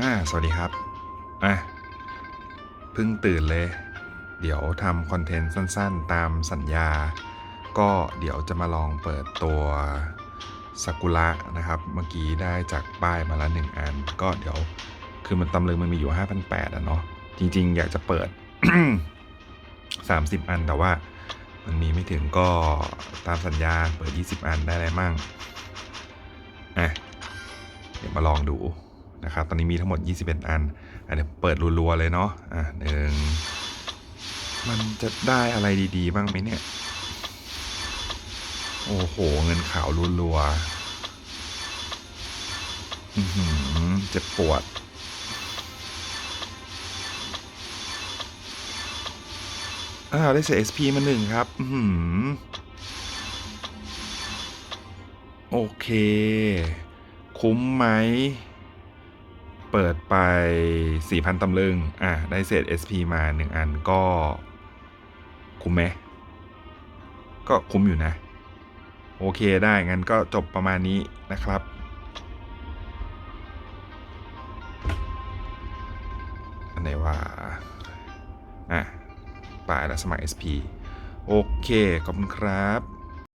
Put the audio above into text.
อ่าสวัสดีครับอะเพิ่งตื่นเลย เดี๋ยวทำคอนเทนต์สั้นๆ ตามสัญญา ก็เดี๋ยวจะมาลองเปิดตัวซากุระนะครับ เมื่อกี้ได้จากป้ายมาละหนึ่งอัน ก็เดี๋ยวคือมันตำลึงมันมีอยู่ 5,800อะเนาะจริง ๆ อยากจะเปิด 30 อันแต่ว่ามันมีไม่ถึงก็ตามสัญญาเปิด 20 อันได้อะไรมั่งอะเดี๋ยวมาลองดู นะครับ ตอนนี้มีทั้งหมด 21 อันอะเดี๋ยวเปิดรัวๆเลยเนาะ อะหนึ่งมันจะได้อะไรดีๆ บ้างไหมเนี่ย โอ้โห เงินขาวรัวๆอือหือเจ็บปวด อ้าว ได้เสีย SP มาหนึ่งครับอือหือโอเค คุ้มไหม เปิดไป 4,000 ตำลึง อะ ได้เศษ SP มา 1 อันก็ คุ้มไหม ก็คุ้มอยู่นะ โอเคได้ งั้นก็จบประมาณนี้นะครับอันไหนว่า อะไปแล้วสมัคร SP โอเค ขอบคุณครับ